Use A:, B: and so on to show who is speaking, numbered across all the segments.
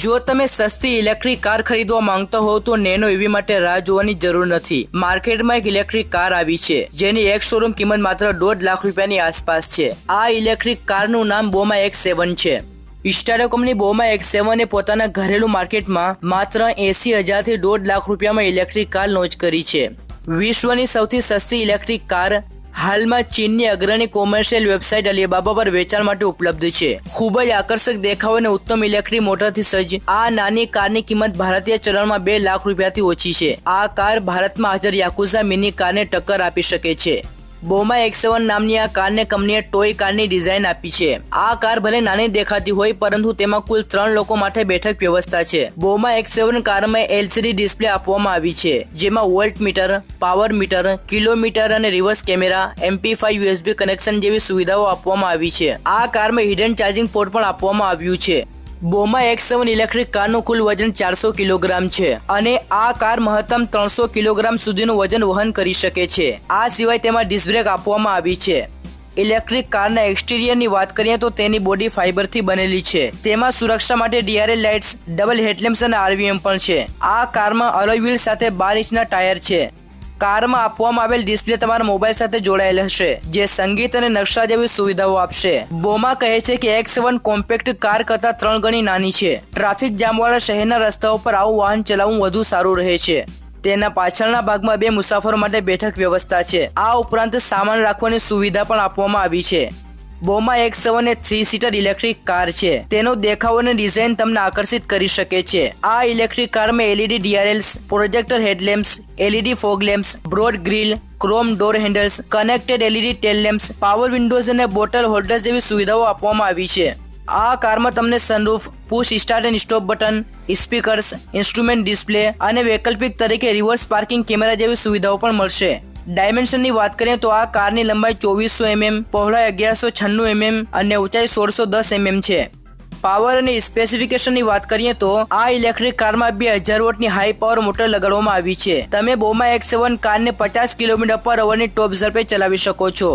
A: જો તમે સસ્તી ઇલેક્ટ્રિક કાર ખરીદવા માંગતા હોવ તો નેનો ઇવી માટે રાહ જોવાની જરૂર નથી. માર્કેટમાં એક ઇલેક્ટ્રિક કાર આવી છે, જેની એક શોરૂમ કિંમત માત્ર દોઢ લાખ રૂપિયાની આસપાસ છે. આ ઇલેક્ટ્રિક કારનું નામ બોમા એક્સ સેવન છે. ઇસ્ટાડોકોમની બોમા એક્સ સેવને પોતાના ઘરેલું માર્કેટમાં માત્ર એસી હજારથી દોઢ લાખ રૂપિયામાં ઇલેક્ટ્રિક કાર લોન્ચ કરી છે. વિશ્વની સૌથી સસ્તી ઇલેક્ટ્રિક કાર હાલમાં ચીનની અગ્રણી કોમર્શિયલ વેબસાઇટ અલીબાબા પર વેચાણ માટે ઉપલબ્ધ છે. ખૂબ જ આકર્ષક દેખાવ અને ઉત્તમ ઇલેક્ટ્રિક મોટરથી સજ્જ. આ નાની કારની કિંમત ભારતીય ચલણમાં બે લાખ રૂપિયાથી ઓછી છે. આ કાર ભારતમાં હાજર યાકુઝા મિની કારને ટક્કર આપી શકે છે. બોમા એક્સેવન નામની આ કારને કંપનીએ ટોય કારની ડિઝાઇન આપી છે. આ કાર ભલે નાની દેખાતી હોય, પરંતુ તેમાં કુલ ત્રણ લોકો માટે બેઠક વ્યવસ્થા છે. બોમા એક્સેવન કારમાં એલસીડી ડિસ્પ્લે આપવામાં આવી છે, જેમાં volt meter, power meter, kilometre અને reverse camera MP five USB connection જેવી સુવિધાઓ આપવામાં આવી છે. આ કારમાં હિડન ચાર્જિંગ પોર્ટ પણ આપવામાં આવ્યું છે. બોમા એક્સ સેવન ઇલેક્ટ્રિક કારનું કુલ વજન ચારસો કિલોગ્રામ છે અને આ કાર મહત્તમ ત્રણસો કિલોગ્રામ સુધીનું વજન વહન કરી શકે છે. આ સિવાય તેમાં ડિસ્ક બ્રેક આપવામાં આવી છે. ઇલેક્ટ્રિક કારના એક્સટિરિયરની વાત કરીએ તો તેની બોડી ફાઇબરથી બનેલી છે. તેમાં સુરક્ષા માટે ડીઆરએલ લાઇટ્સ, ડબલ હેડલેમ્પ્સ અને આરવીએમ પણ છે. આ કારમાં અલોય વ્હીલ સાથે બાર ઇંચના ટાયર છે. કારમાં આપવામાં આવેલ ડિસ્પ્લે તમારા મોબાઈલ સાથે જોડાયેલ હશે, જે સંગીત અને નકશા જેવી સુવિધાઓ આપશે. બોમા કહે છે કે એક્સ વન કોમ્પેક્ટ કાર કરતાં ત્રણ ગણી નાની છે. ટ્રાફિક જામવાળા શહેરના રસ્તાઓ પર આવું વાહન ચલાવવું વધુ સારું રહે છે. તેના પાછળના ભાગમાં બે મુસાફરો માટે બેઠક વ્યવસ્થા છે. આ ઉપરાંત સામાન રાખવાની સુવિધા પણ આપવામાં આવી છે. Boma X seven A three seater electric car છે. તેનો દેખાવ અને ડિઝાઇન તમને આકર્ષિત કરી શકે છે. આ ઇલેક્ટ્રિક કારમાં LED DRLs, projector headlamps, LED fog lamps, broad grille, chrome door handles, connected LED tail lamps, power windows અને બોટલ હોલ્ડર્સ જેવી સુવિધાઓ આપવામાં આવી છે. આ કારમાં તમને sunroof push start and stop button speakers instrument display અને વૈકલ્પિક તરીકે રિવર્સ પાર્કિંગ કેમેરા જેવી સુવિધાઓ પણ મળશે. ડાયમેન્શનની વાત કરીએ તો આ કારની લંબાઈ ચોવીસો એમએમ, પહોળાઈ અગિયારસો છન્નું એમએમ અને ઊંચાઈ સોળસો દસ એમએમ છે. પાવર અને સ્પેસિફિકેશનની વાત કરીએ તો આ ઇલેક્ટ્રિક કારમાં બે હજાર વોટની હાઈ પાવર મોટર લગાડવામાં આવી છે. તમે બોમા એક્સ સેવન કારને પચાસ કિલોમીટર પર અવરની ટોપ ઝડપે ચલાવી શકો છો.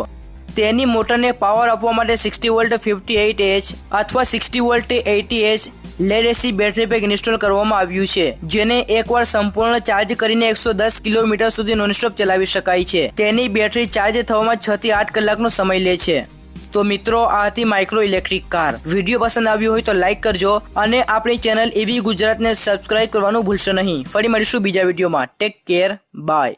A: તેની મોટરને પાવર આપવા માટે sixty volt fifty eight H અથવા sixty volt eighty H lead acid battery pack install કરવામાં આવ્યું છે, જેને એકવાર સંપૂર્ણ ચાર્જ કરીને એકસો દસ કિલોમીટર સુધી નોનસ્ટોપ ચલાવી શકાય છે. તેની બેટરી ચાર્જ થવામાં છ થી આઠ કલાકનો સમય લે છે. તો મિત્રો આ હતી માઇક્રો ઇલેક્ટ્રિક કાર વીડિયો પસંદ આવ્યો હોય તો લાઇક કરજો અને આપણી ચેનલ એવી ગુજરાતને સબસ્ક્રાઇબ કરવાનું ભૂલશો નહીં. ફરી મળીશું બીજા વિડીયોમાં. Take care bye